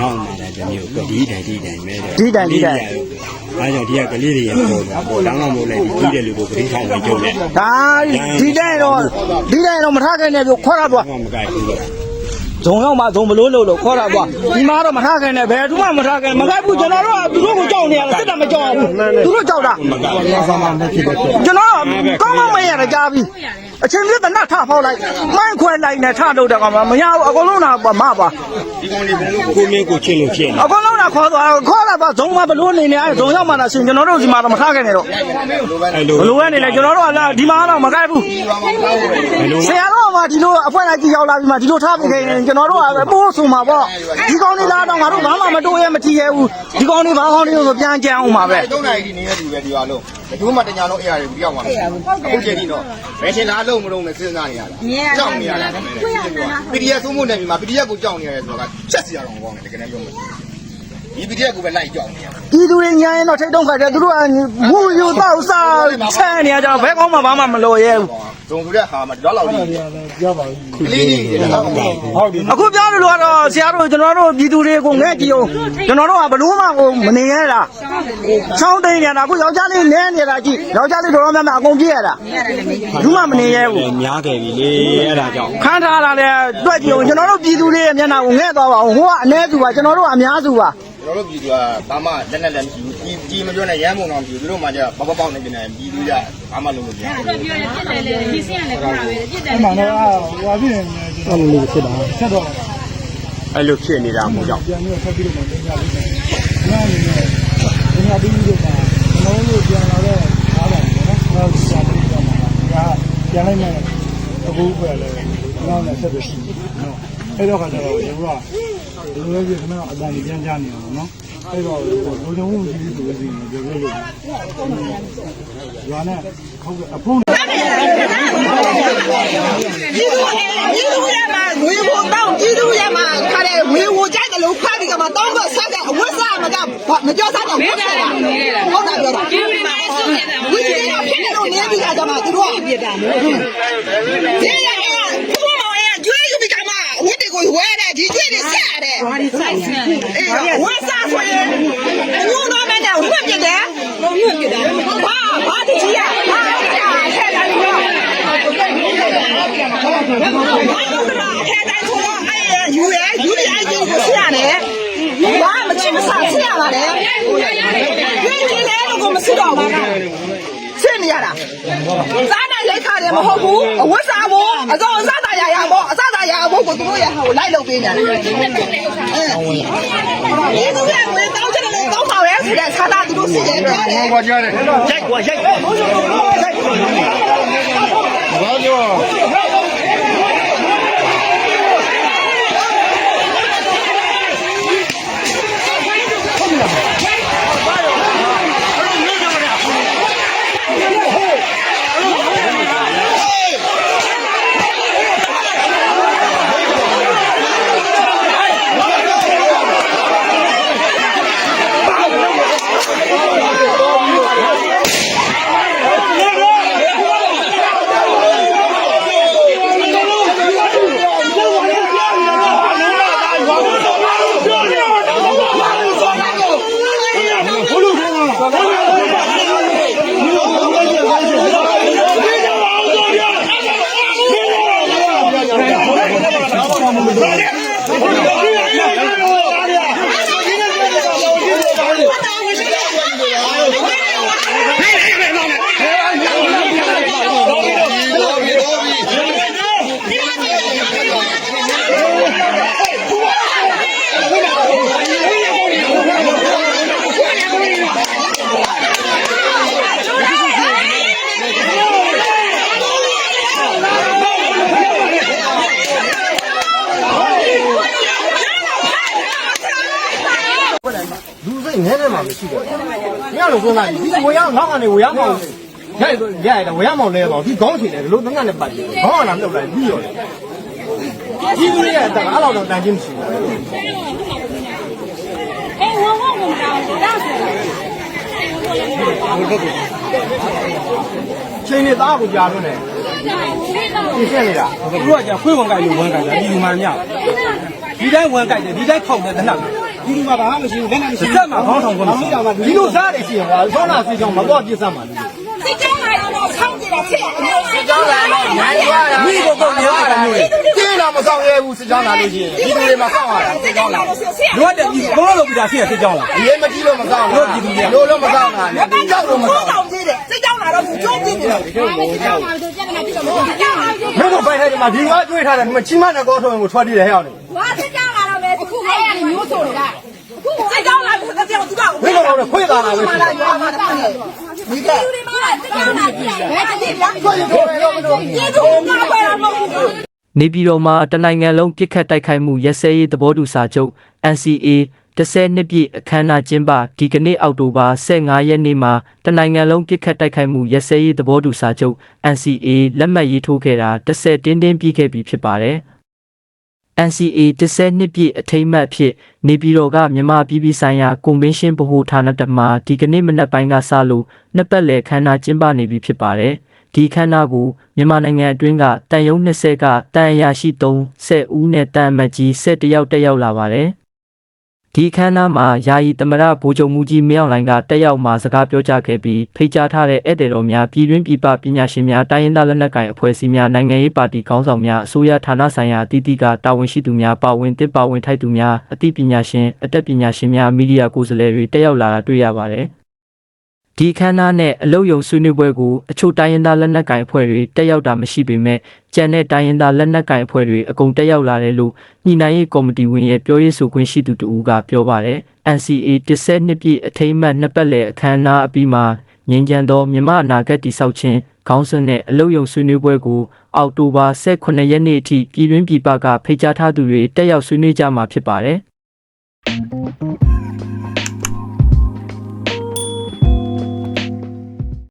နောက်မှာလည်းတစ်မျိုးဒီတိုင်ဒီတိုင်ပဲတဲ့ဒီတိုင်ဒီတိုင်အဲကြောင့်ဒီကကလေးတွေရပေါ်တာပေါ်တောင်းတော့မို့လဲဒီတဲ့လူကိုပရိဆောင်ဝင်ကြုံတယ်ဒါဒီတိုင်းတော့ဒီတိုင်းတော့မထားခိုင်းနဲ့ပြောခေါ်တာပေါ့ဘာမှမကြိုက်ဘူးလို့ ဇုံရောက်မှဇုံဘလို့လို့လို့ခေါ်တာပေါ့ဒီမှာတော့မထားခိုင်းနဲ့ဘယ်သူမှမထားခိုင်းမခိုင်းဘူးကျွန်တော်တို့ကသူတို့ကိုကြောက်နေရတယ်စစ်တာမကြောက်ဘူးသူတို့ကြောက်တာမကြိုက်ဘူးဆာမနဲ့ဖြစ်တဲ့ကျွန်တော်ကောင်းကောင်းမရတာကြားပြီအချိန်ပြည့်တနတ်ထဖောက်လိုက်မှန်းခွဲလိုက်နဲ့ထတော့တယ်ကောင်မရဘူးအကုန်လုံးတော့မပါဒီကောင်လေးကိုမင်းကိုချစ်လို့ဖြစ်နေအကုန်လုံးတော့ခေါ်သွားခေါ်တာပါဇုံမဘလို့နေနေအဲဇုံရောက်မှလာရှင်ကျွန်တော်တို့ဒီမှာတော့မထားခိုင်းနဲ့တော့အဲ့လိုဘလို့ကနေလဲကျွန်တော်တို့ကလည်းဒီမှာတော့မခိုင်းဘူးအဲ့လိုဆရာတော် ကဒီလိုအဖွဲ့လိုက်ကြည့်ရောက်လာပြီးမှဒီလိုထားပြီးခိုင်းရင်ကျွန်တော်တို့ကပိုးဆိုမှာပေါ့ဒီကောင်းလေးလားတော့ငါတို့ဘာမှမတိုးရဲမထီရဲဘူးဒီကောင်းလေးဘာကောင်းလေးဆိုပြန်ကြံအောင်ပါပဲကျုံနိုင်ဒီနေတဲ့လူပဲဒီပါလုံးဘယ်သူမှတညာလုံးအဲ့ရတယ်ဘူးကြောက်ပါဘူးအခုချိန်ဒီတော့ဘယ်ရှင်လားလုံးမလုံးနဲ့စဉ်းစားနေရတာကြောက်နေရတာ PDF သုံးဖို့နေပြီမှာ PDF ကိုကြောက်နေရတယ်ဆိုတော့ချက်စီရအောင်ကောင်းတယ်တကယ်တမ်းပြောမယ်ဒီ PDF ကိုပဲလိုက်ကြောက်နေရပြည်သူတွေညာရင်တော့ထိတ်တုံးခါတယ်သူတို့ကမူယူတော့စားဆန်းနေကြတော့ဘဲကောင်းမှဘာမှမလိုရဲဘူး ဇုံဆိုတဲ့ဟာမှာဒီလောက်လောက်ကြီးပြောပါဦးကလေးကြီးတွေတော့ကောင်းဟုတ်ပြီအခုပြောလို့ကတော့ဆရာတို့ကျွန်တော်တို့ပြည်သူတွေကိုငဲ့ကြည့်အောင်ကျွန်တော်တို့ကဘလို့မှကိုမနေရတာချောင်းတိန်နေတာအခုယောက်ျားလေးနဲနေတာကြည့်ယောက်ျားလေးတော်တော်များများအကုန်ပြည့်ရတာဘူးမှမနေရဘူးများခဲ့ပြီလေအဲ့ဒါကြောင့်ခန်းထားတာလည်းတွက်ကြည့်အောင်ကျွန်တော်တို့ပြည်သူတွေရဲ့မျက်နှာကိုငဲ့သွားပါအောင်ဟိုကအ ਨੇ သူပါကျွန်တော်တို့ကအများစုပါ ကျွန်တော်တို့ပြည်သူကဘာမှလက်နဲ့လည်းမရှိဘူးကြီးကြီးမပြောနဲ့ရမ်းပုံတော့မရှိဘူးသူတို့မှじゃပေါက်ပေါက်နေနေပြည်သူကဘာမှလုပ်လို့မရဘူးပြောရပြစ်တယ်လေဒီစင်းကလည်းပြောတာပဲပြစ်တယ်အမှန်တော့ဟိုအဖြစ်နေအဲ့လိုလေးဖြစ်တာဆက်တော့အဲ့လိုဖြစ်နေတာမို့ကြောင့်ပြန်ပြီးဆက်ပြီးတော့တင်ပြလိုက်တယ်။ညာနေတယ်။ညာပြီးတော့ကျွန်တော်တို့ပြန်လာတော့အားပါတယ်နော်။ကျွန်တော်ပြန်ပြီးတော့မှာဒါပြန်လိုက်မယ်အခုပဲလေနောက်နဲ့ဆက်ပြီးရှိတယ်နော်။အဲ့တော့ခါကျတော့ရေက ဒီလိုကြီးခဏအတန်ကြီးပြန်ကြနေအောင်နော်။အဲ့တော့လူကြုံမှုကြီးကြီးဆိုလို့ရှိရင်ပြောလို့ရွာနဲ့ခေါက်အဖုံးပြည်သူပြည်သူရမှာငွေကိုတောင်းပြည်သူရမှာခါတဲ့ငွေကိုကြိုက်တယ်လို့ဖတ်ပြီးကမှတောင်းတော့ဆက်တဲ့အဝတ်စားမကမကြောက်စားတော့ဝတ်စားတာဟုတ်တာပြောတာဒီလိုမျိုးဆုံးနေတာဝိသေကဖြစ်နေလို့နေပြီးကကြမှာသူတို့ကပြစ်တာနော်ဒီရကဘုမမောင်ရကျွေးယူပြီးကမှဝတ်တွေကိုဝဲတယ်ဒီကျွေးတွေ ဆက်ရတယ်ဘာဒီဆိုင်ဆန်အေးဝတ်စားဆိုရင်အညိုးတော့မဲ့နဲ့ဝတ်ပြစ်တယ်ဝတ်ပြစ်တယ်ဘာဘာတကြီးရဘာဆဲတယ်လို့ဘာလို့လဲထဲတိုင်းဆိုတော့အဲယူရယူရအကျိုးကိုဆရတယ်ဘာမချစ်မဆဆရပါနဲ့ဒီဒီလဲလို့ကိုမစစ်တော့ဘူးဆင်းနေရတာစားနိုင်လိုက်ခါတယ်မဟုတ်ဘူးအဝတ်စားဖို့အစောအစားသာ ရရဖို့အစားသာရဖို့ကိုသူတို့ရဟိုလိုက်လုပ်ပေးနေတယ်အဲဒီသူကငွေတောင်းချင်တယ်တောင်းပါပဲဆိုတဲ့ဆာသာသူတို့စစ်တယ်ပြောတယ်ဟောကြားတယ်ရိုက်ကွာရိုက်ရိုက်ဘာပြော နည်းနည်းမှမရှိတော့ဘူး။ညလုံးသွန်းလိုက်ဒီဝေရောက်နောက်ကနေဝေရောက်မောင်ရိုက်ရရတယ်ဝေရောက်မောင်လဲတော့ဒီခေါင်းချင်တယ်ဒီလိုငငနဲ့ပတ်တယ်ခေါင်းကလာမြုပ်လိုက်ပြီးရောတယ်ဒီလူရဲ့တကားတော့တန်ချင်းမရှိဘူးအေးဝဝဝတောင်းတောင်းဆိုချိန်နေသားကိုကြားလို့နေပြည့်နေတာသူတို့ကじゃခွေးဝင်ကြိုက်လို့ဝင်ကြိုက်တာဒီလူမှန်မြောက်ဒီတိုင်းဝင်ကြိုက်တယ် ဒီတိုင်းခောက်တယ်တနတ်ဒီမှာဘာမှမရှိဘူးလက်နဲ့မရှိဘူးဆက်မှာခေါင်းဆောင်ကောမရှိကြမှာဒီလိုစားတယ်ရှိရင်ကွာဆောနာစီကြောင်မတော့ပြစ်စမ်းပါလို့စိတ်ကြောင်းလာတော့ဆောင်းကြည့်တာဖြစ်တယ်စိတ်ကြောကြောင်းလာတော့နိုင်ရတာမိကိုတော့နေရတာမျိုးကျင်းတော့မဆောင်ရဲဘူးစစ်ကြောင်းလာလို့ရှိရင်ဒီလူတွေမဆောင်ရတာစစ်ကြောင်းလာလိုအပ်တယ်ဒီဘုံလုံးပြီးတာရှိရစစ်ကြောင်းလားအရေးမကြီးလို့မဆောင်ဘူးလို့လို့မဆောင်တာနဲ့ကြောက်လို့မဆောင်ဆောင်းကြည့်တယ်စိတ်ကြောင်းလာတော့ကြိုးကြည့်နေတယ်ကြောက်ပါဆိုကြက်နေပြီတော့ကြောက်ပါဘူးမင်းတို့ပိုင်ထဲမှာဒီကားတွေးထားတယ်မချီမနဲ့ကောထုံးကိုထွက်တည်တယ်ဟဲ့အောင်။ဘာစိတ်ကြောင်းလာတော့လဲအခုအဲ့ရမျိုးဆိုနေတာ။အခုစိတ်ကြောင်းလာလို့အပြောင်းသူက မင်း တို့ကတော့ခွေးသားလာပဲလာရွာမှာတောင်းတယ်။ဒီကလူတွေမှာစိတ်ကြောင်းလာကြည့်တယ်။ဘယ်တည်းပြန်ခွေးတို့ရောမလို့ဒီတို့ကပဲမဟုတ်ဘူး။နေပြည်တော်မှာတနိုင်ငံလုံးပြစ်ခတ်တိုက်ခိုက်မှုရက်စဲရေးသဘောတူစာချုပ် NCA 10နှစ်ပြည့်အခမ်းအနားကျင်းပဒီကနေ့အောက်တိုဘာ15ရက်နေ့မှာတနိုင်ငံလုံးပြစ်ခတ်တိုက်ခိုက်မှုရက်စဲရေးသဘောတူစာချုပ် NCA လက်မှတ်ရေးထိုးခဲ့တာ10တင်းတင်းပြည့်ခဲ့ပြီဖြစ်ပါတယ်။ NCA 10နှစ်ပြည့်အထိမ်းအမှတ်အဖြစ်နေပြည်တော်ကမြန်မာပြည်ပြည်ဆိုင်ရာကွန်ဗင်းရှင်းဗဟိုဌာနတမှာဒီကနေ့မနက်ပိုင်းကစလို့နှစ်ပတ်လည်ခမ်းနားကျင်းပနေပြီဖြစ်ပါတယ်။ဒီခမ်းနားကိုမြန်မာနိုင်ငံအတွင်းကတန်ယုံ20ကတန်အရာရှိ3 10ဦးနဲ့တန်အမတ်ကြီး10ရောက်တက်ရောက်လာပါတယ်။ ဒီခမ်းနားမှာယာယီသမရဗိုလ်ချုပ်မူကြီးမင်းအောင်လှိုင်ကတက်ရောက်မှာစကားပြောကြားခဲ့ပြီးဖိတ်ကြားထားတဲ့ဧည့်သည်တော်များပြည်တွင်းပြည်ပပညာရှင်များတိုင်းရင်းသားလက်နက်ကိုင်အဖွဲ့အစည်းများနိုင်ငံရေးပါတီခေါင်းဆောင်များအစိုးရဌာနဆိုင်ရာအသီးသီးကတာဝန်ရှိသူများပါဝင်တစ်ပါဝင်ထိုက်သူများအသိပညာရှင်အတတ်ပညာရှင်များမီဒီယာကိုယ်စားလှယ်တွေတက်ရောက်လာတာတွေ့ရပါတယ်။ ဒီခမ်းနားနဲ့အလုတ်ယုံဆွေးနွေးပွဲကိုအချို့တိုင်းရင်းသားလက်နက်ကိုင်အဖွဲ့တွေတက်ရောက်တာမရှိပေမဲ့ကြံတဲ့တိုင်းရင်းသားလက်နက်ကိုင်အဖွဲ့တွေအကုန်တက်ရောက်လာတယ်လို့ညှိနှိုင်းရေးကော်မတီဝင်ရဲ့ပြောရေးဆိုခွင့်ရှိသူတူကပြောပါတယ် NCA 10နှစ်ပြည့်အထိမ်းအမှတ်နှစ်ပတ်လည်အခမ်းအနားအပြီးမှာငင်းကြံသောမြမအနာဂတ်တိဆောက်ခြင်းခေါင်းစဉ်နဲ့အလုတ်ယုံဆွေးနွေးပွဲကိုအောက်တိုဘာ18ရက်နေ့အထိပြည်တွင်းပြည်ပကဖိတ်ကြားထားသူတွေတက်ရောက်ဆွေးနွေးကြမှာဖြစ်ပါတယ်